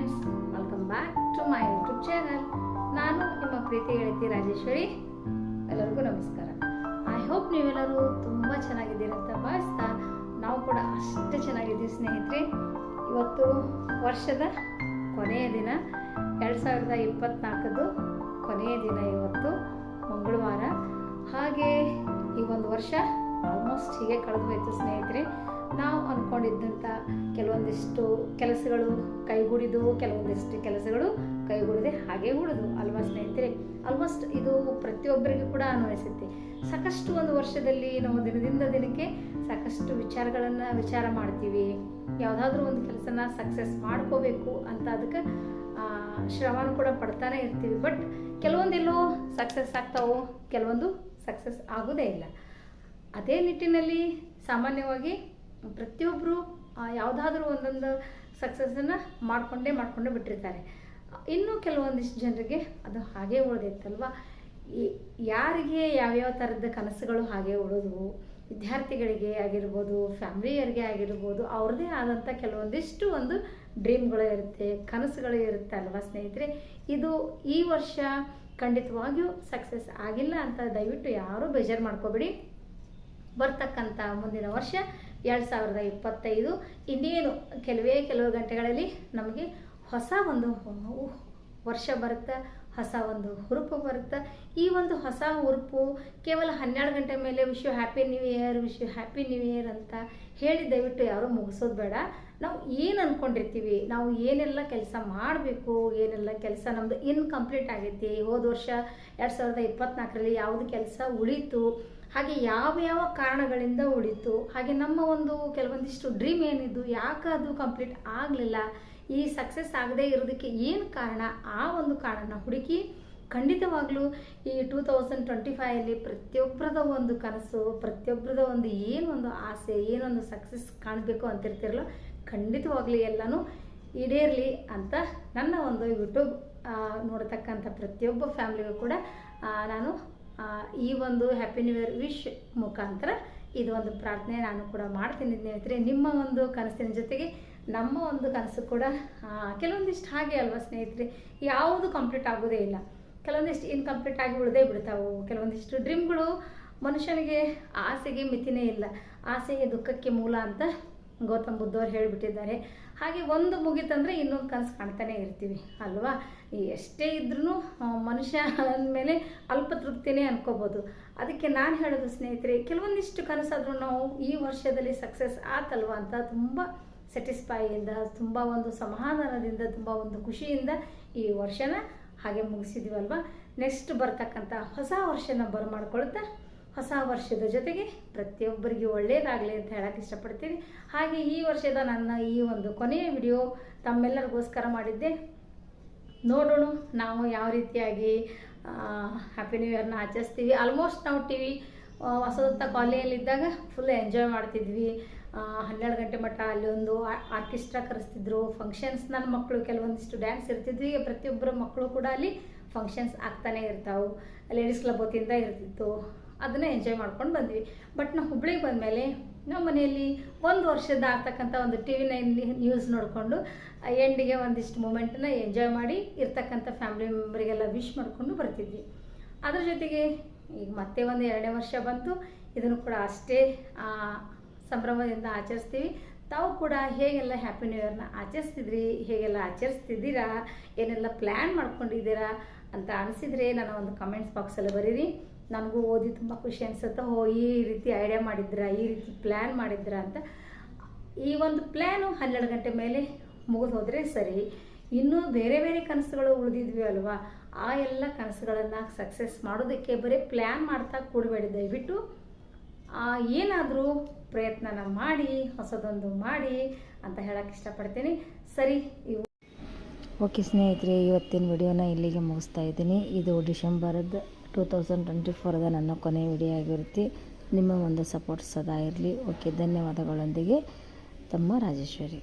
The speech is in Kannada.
Friends welcome back to my YouTube channel ನಾನು ನಿಮ್ಮ ಪ್ರೀತಿ ಗೆಳತಿ ರಾಜೇಶ್ವರಿ. ಎಲ್ಲರಿಗೂ ನಮಸ್ಕಾರ. ಐ ಹೋಪ್ ನೀವೆಲ್ಲರೂ ತುಂಬ ಚೆನ್ನಾಗಿದ್ದೀರಿ ಅಂತ ಭಾವಿಸ್ತಾ ನಾವು ಕೂಡ ಅಷ್ಟೇ ಚೆನ್ನಾಗಿದ್ದೀವಿ ಸ್ನೇಹಿತರೆ. ಇವತ್ತು ವರ್ಷದ ಕೊನೆಯ ದಿನ, ಎರಡು ಸಾವಿರದ ಇಪ್ಪತ್ತ್ನಾಲ್ಕದ್ದು ಕೊನೆಯ ದಿನ ಇವತ್ತು, ಮಂಗಳವಾರ. ಹಾಗೆ ಈ ಒಂದು ವರ್ಷ ಆಲ್ಮೋಸ್ಟ್ ಹೀಗೆ ಕಳೆದು ಹೋಯಿತು ಸ್ನೇಹಿತರೆ. ನಾವು ಅಂದ್ಕೊಂಡಿದ್ದಂಥ ಕೆಲವೊಂದಿಷ್ಟು ಕೆಲಸಗಳು ಕೈಗೂಡಿದವು, ಕೆಲವೊಂದಿಷ್ಟು ಕೆಲಸಗಳು ಕೈಗೂಡದೆ, ಹಾಗೆ ಉಳಿದು ಅಲ್ವಾ ಸ್ನೇಹಿತರೆ? ಆಲ್ಮೋಸ್ಟ್ ಇದು ಪ್ರತಿಯೊಬ್ಬರಿಗೂ ಕೂಡ ಅನ್ವಯಿಸುತ್ತೆ. ಸಾಕಷ್ಟು ಒಂದು ವರ್ಷದಲ್ಲಿ ನಾವು ದಿನದಿಂದ ದಿನಕ್ಕೆ ಸಾಕಷ್ಟು ವಿಚಾರಗಳನ್ನು ವಿಚಾರ ಮಾಡ್ತೀವಿ. ಯಾವುದಾದ್ರೂ ಒಂದು ಕೆಲಸನ ಸಕ್ಸಸ್ ಮಾಡ್ಕೋಬೇಕು ಅಂತ ಅದಕ್ಕೆ ಶ್ರಮನ ಕೂಡ ಪಡ್ತಾನೆ ಇರ್ತೀವಿ. ಬಟ್ ಕೆಲವೊಂದೆಲ್ಲೋ ಸಕ್ಸಸ್ ಆಗ್ತಾವೋ, ಕೆಲವೊಂದು ಸಕ್ಸಸ್ ಆಗೋದೇ ಇಲ್ಲ. ಅದೇ ನಿಟ್ಟಿನಲ್ಲಿ ಸಾಮಾನ್ಯವಾಗಿ ಪ್ರತಿಯೊಬ್ಬರು ಯಾವುದಾದ್ರೂ ಒಂದೊಂದು ಸಕ್ಸಸ್ಸನ್ನು ಮಾಡಿಕೊಂಡೇ ಮಾಡಿಕೊಂಡೇ ಬಿಟ್ಟಿರ್ತಾರೆ. ಇನ್ನೂ ಕೆಲವೊಂದಿಷ್ಟು ಜನರಿಗೆ ಅದು ಹಾಗೆ ಉಳಿದೈತಲ್ವ? ಯಾರಿಗೆ ಯಾವ್ಯಾವ ಥರದ ಕನಸುಗಳು ಹಾಗೆ ಉಳಿದವು? ವಿದ್ಯಾರ್ಥಿಗಳಿಗೆ ಆಗಿರ್ಬೋದು ಫ್ಯಾಮಿಲಿಯರಿಗೆ ಆಗಿರ್ಬೋದು, ಅವ್ರದ್ದೇ ಆದಂಥ ಕೆಲವೊಂದಿಷ್ಟು ಒಂದು ಡ್ರೀಮ್ಗಳು ಇರುತ್ತೆ, ಕನಸುಗಳು ಇರುತ್ತೆ ಅಲ್ವಾ ಸ್ನೇಹಿತರೆ? ಇದು ಈ ವರ್ಷ ಖಂಡಿತವಾಗಿಯೂ ಸಕ್ಸಸ್ ಆಗಿಲ್ಲ ಅಂತ ದಯವಿಟ್ಟು ಯಾರೂ ಬೇಜಾರು ಮಾಡ್ಕೋಬೇಡಿ. ಬರ್ತಕ್ಕಂಥ ಮುಂದಿನ ವರ್ಷ ಎರಡು ಸಾವಿರದ ಇಪ್ಪತ್ತೈದು ಇನ್ನೇನು ಕೆಲವೇ ಕೆಲವು ಗಂಟೆಗಳಲ್ಲಿ ನಮಗೆ ಹೊಸ ಒಂದು ವರ್ಷ ಬರುತ್ತೆ, ಹೊಸ ಒಂದು ಹುರುಪು ಬರುತ್ತೆ. ಈ ಒಂದು ಹೊಸ ಹುರುಪು ಕೇವಲ ಹನ್ನೆರಡು ಗಂಟೆ ಮೇಲೆ wish you happy new year wish you happy new year ಅಂತ ಹೇಳಿ ದಯವಿಟ್ಟು ಯಾರೂ ಮುಗಿಸೋದು ಬೇಡ. ನಾವು ಏನು ಅಂದ್ಕೊಂಡಿರ್ತೀವಿ ನಾವು ಏನೆಲ್ಲ ಕೆಲಸ ಮಾಡಬೇಕು? ಏನೆಲ್ಲ ಕೆಲಸ ನಮ್ಮದು ಇನ್ಕಂಪ್ಲೀಟ್ ಆಗೈತಿ? ಹೋದ ವರ್ಷ ಎರಡು ಸಾವಿರದ ಇಪ್ಪತ್ತ್ನಾಲ್ಕರಲ್ಲಿ ಯಾವುದು ಕೆಲಸ ಉಳೀತು? ಹಾಗೆ ಯಾವ ಯಾವ ಕಾರಣಗಳಿಂದ ಉಳಿತು, ಹಾಗೆ ನಮ್ಮ ಒಂದು ಕೆಲವೊಂದಿಷ್ಟು ಡ್ರೀಮ್ ಏನಿದ್ದು, ಯಾಕೆ ಅದು ಕಂಪ್ಲೀಟ್ ಆಗಲಿಲ್ಲ, ಈ ಸಕ್ಸಸ್ ಆಗದೇ ಇರೋದಕ್ಕೆ ಏನು ಕಾರಣ, ಆ ಒಂದು ಕಾರಣನ ಹುಡುಕಿ ಖಂಡಿತವಾಗ್ಲೂ ಈ ಟೂ ತೌಸಂಡ್ ಟ್ವೆಂಟಿ ಫೈವಲ್ಲಿ ಪ್ರತಿಯೊಬ್ಬರದ ಒಂದು ಕನಸು ಪ್ರತಿಯೊಬ್ಬರದ ಒಂದು ಏನು ಒಂದು ಆಸೆ ಏನೊಂದು ಸಕ್ಸಸ್ ಕಾಣಬೇಕು ಅಂತಿರ್ತಿರಲ್ಲ, ಖಂಡಿತವಾಗ್ಲೂ ಎಲ್ಲನೂ ಈಡೇರಲಿ ಅಂತ ನನ್ನ ಒಂದು ಯೂಟ್ಯೂಬ್ ನೋಡತಕ್ಕಂಥ ಪ್ರತಿಯೊಬ್ಬ ಫ್ಯಾಮಿಲಿಗೂ ಕೂಡ ನಾನು ಈ ಒಂದು ಹ್ಯಾಪಿ ನ್ಯೂ ಇಯರ್ ವಿಶ್ ಮುಖಾಂತರ ಇದು ಒಂದು ಪ್ರಾರ್ಥನೆ ನಾನು ಕೂಡ ಮಾಡ್ತೀನಿ ಸ್ನೇಹಿತರೆ ನಿಮ್ಮ ಒಂದು ಕನಸಿನ ಜೊತೆಗೆ ನಮ್ಮ ಒಂದು ಕನಸು ಕೂಡ ಕೆಲವೊಂದಿಷ್ಟು ಹಾಗೆ ಅಲ್ವಾ ಸ್ನೇಹಿತರೆ? ಯಾವುದು ಕಂಪ್ಲೀಟ್ ಆಗೋದೇ ಇಲ್ಲ. ಕೆಲವೊಂದಿಷ್ಟು ಇನ್ಕಂಪ್ಲೀಟ್ ಆಗಿ ಉಳಿದೇ ಬಿಡ್ತಾವು? ಕೆಲವೊಂದಿಷ್ಟು ಡ್ರೀಮ್ಗಳು ಮನುಷ್ಯನಿಗೆ ಆಸೆಗೆ ಮಿತಿನೇ ಇಲ್ಲ. ಆಸೆಗೆ ದುಃಖಕ್ಕೆ ಮೂಲ ಅಂತ ಗೌತಮ್ ಬುದ್ಧವ್ರು ಹೇಳಿಬಿಟ್ಟಿದ್ದಾರೆ. ಹಾಗೆ ಒಂದು ಮುಗಿತಂದರೆ ಇನ್ನೊಂದು ಕನಸು ಕಾಣ್ತಾನೆ ಇರ್ತೀವಿ, ಅಲ್ವಾ? ಎಷ್ಟೇ ಇದ್ರೂ ಮನುಷ್ಯ ಅಂದಮೇಲೆ ಅಲ್ಪ ತೃಪ್ತಿನೇ ಅನ್ಕೋಬೋದು. ಅದಕ್ಕೆ ನಾನು ಹೇಳೋದು ಸ್ನೇಹಿತರೆ, ಕೆಲವೊಂದಿಷ್ಟು ಕನಸಾದರೂ ನಾವು ಈ ವರ್ಷದಲ್ಲಿ ಸಕ್ಸಸ್ ಆತಲ್ವ ಅಂತ ತುಂಬ ಸ್ಯಾಟಿಸ್ಫೈಯಿಂದ, ತುಂಬ ಒಂದು ಸಮಾಧಾನದಿಂದ, ತುಂಬ ಒಂದು ಖುಷಿಯಿಂದ ಈ ವರ್ಷನ ಹಾಗೆ ಮುಗಿಸಿದ್ವಲ್ವ? ನೆಕ್ಸ್ಟ್ ಬರ್ತಕ್ಕಂಥ ಹೊಸ ವರ್ಷನ ಬರಮಾಡ್ಕೊಳ್ತಾ ಹೊಸ ವರ್ಷದ ಜೊತೆಗೆ ಪ್ರತಿಯೊಬ್ಬರಿಗೆ ಒಳ್ಳೆಯದಾಗಲಿ ಅಂತ ಹೇಳಕ್ಕೆ ಇಷ್ಟಪಡ್ತೀನಿ. ಹಾಗೆ ಈ ವರ್ಷದ ನನ್ನ ಈ ಒಂದು ಕೊನೆಯ ವಿಡಿಯೋ ತಮ್ಮೆಲ್ಲರಿಗೋಸ್ಕರ ಮಾಡಿದ್ದೆ. ನೋಡೋಣ ನಾವು ಯಾವ ರೀತಿಯಾಗಿ ಹ್ಯಾಪಿ ನ್ಯೂ ಇಯರ್ನ ಆಚರಿಸ್ತೀವಿ. ಆಲ್ಮೋಸ್ಟ್ ನಾವು ಟಿ ವಿ ಹೊಸದತ್ತ ಕಾಲೇಜಲ್ಲಿದ್ದಾಗ ಫುಲ್ ಎಂಜಾಯ್ ಮಾಡ್ತಿದ್ವಿ. ಹನ್ನೆರಡು ಗಂಟೆ ಮಟ್ಟ ಅಲ್ಲಿ ಒಂದು ಆರ್ಕೆಸ್ಟ್ರಾ ಕರೆಸ್ತಿದ್ರು ಫಂಕ್ಷನ್ಸ್ ನನ್ನ ಮಕ್ಕಳು ಕೆಲವೊಂದಿಷ್ಟು ಡ್ಯಾನ್ಸ್ ಇರ್ತಿದ್ವಿ. ಪ್ರತಿಯೊಬ್ಬರ ಮಕ್ಕಳು ಕೂಡ ಅಲ್ಲಿ ಫಂಕ್ಷನ್ಸ್ ಆಗ್ತಾನೆ ಇರ್ತಾವೆ. ಲೇಡೀಸ್ ಕ್ಲಬ್ ವತಿಯಿಂದ ಇರ್ತಿತ್ತು. ಅದನ್ನು ಎಂಜಾಯ್ ಮಾಡ್ಕೊಂಡು ಬಂದ್ವಿ. ಬಟ್ ನಾವು ಹುಬ್ಳಿಗೆ ಬಂದಮೇಲೆ ನಮ್ಮ ಮನೆಯಲ್ಲಿ ಒಂದು ವರ್ಷದ ಆಗ್ತಕ್ಕಂಥ ಒಂದು ಟಿ ವಿ ನೈನ್ ನ್ಯೂಸ್ ನೋಡಿಕೊಂಡು ಎಂಡಿಗೆ ಒಂದಿಷ್ಟು ಮೂಮೆಂಟನ್ನ ಎಂಜಾಯ್ ಮಾಡಿ ಇರ್ತಕ್ಕಂಥ ಫ್ಯಾಮಿಲಿ ಮೆಂಬರಿಗೆಲ್ಲ ವಿಶ್ ಮಾಡಿಕೊಂಡು ಬರ್ತಿದ್ವಿ. ಅದ್ರ ಜೊತೆಗೆ ಈಗ ಮತ್ತೆ ಒಂದು ಎರಡನೇ ವರ್ಷ ಬಂತು. ಇದನ್ನು ಕೂಡ ಅಷ್ಟೇ ಸಂಭ್ರಮದಿಂದ ಆಚರಿಸ್ತೀವಿ. ತಾವು ಕೂಡ ಹೇಗೆಲ್ಲ ಹ್ಯಾಪಿ ನ್ಯೂ ಇಯರ್ನ ಆಚರಿಸ್ತಿದ್ರಿ? ಹೇಗೆಲ್ಲ ಆಚರಿಸ್ತಿದ್ದೀರಾ? ಏನೆಲ್ಲ ಪ್ಲ್ಯಾನ್ ಮಾಡ್ಕೊಂಡಿದ್ದೀರಾ ಅಂತ ಅನಿಸಿದರೆ ನನ್ನ ಒಂದು ಕಮೆಂಟ್ಸ್ ಬಾಕ್ಸಲ್ಲಿ ಬರೀರಿ. ನನಗೂ ಓದಿ ತುಂಬ ಖುಷಿ ಅನಿಸುತ್ತೆ. ಓ, ಈ ರೀತಿ ಐಡಿಯಾ ಮಾಡಿದ್ರ, ಈ ರೀತಿ ಪ್ಲ್ಯಾನ್ ಮಾಡಿದ್ರ ಅಂತ. ಈ ಒಂದು ಪ್ಲ್ಯಾನು ಹನ್ನೆರಡು ಗಂಟೆ ಮೇಲೆ ಮುಗಿದು ಹೋದರೆ ಸರಿ. ಇನ್ನೂ ಬೇರೆ ಬೇರೆ ಕನಸುಗಳು ಉಳಿದಿದ್ವಿ ಅಲ್ವಾ? ಆ ಎಲ್ಲ ಕನಸುಗಳನ್ನು ಸಕ್ಸಸ್ ಮಾಡೋದಕ್ಕೆ ಬರೀ ಪ್ಲ್ಯಾನ್ ಮಾಡ್ತಾ ಕೂಡಬೇಡಿ. ದಯವಿಟ್ಟು ಏನಾದರೂ ಪ್ರಯತ್ನನ ಮಾಡಿ, ಹೊಸದೊಂದು ಮಾಡಿ ಅಂತ ಹೇಳಕ್ಕೆ ಇಷ್ಟಪಡ್ತೀನಿ. ಸರಿ, ಇವು ಓಕೆ ಸ್ನೇಹಿತರೆ, ಇವತ್ತಿನ ವಿಡಿಯೋನ ಇಲ್ಲಿಗೆ ಮುಗಿಸ್ತಾ ಇದ್ದೀನಿ. ಇದು ಡಿಸೆಂಬರದ ಟೂ ತೌಸಂಡ್ ಟ್ವೆಂಟಿ ಫೋರ್ದ ನನ್ನ ಕೊನೆಯ ವಿಡಿಯೋ ಆಗಿರುತ್ತೆ. ನಿಮ್ಮ ಒಂದು ಸಪೋರ್ಟ್ ಸದಾ ಇರಲಿ. ಓಕೆ, ಧನ್ಯವಾದಗಳೊಂದಿಗೆ. ತಮ್ಮ ರಾಜೇಶ್ವರಿ.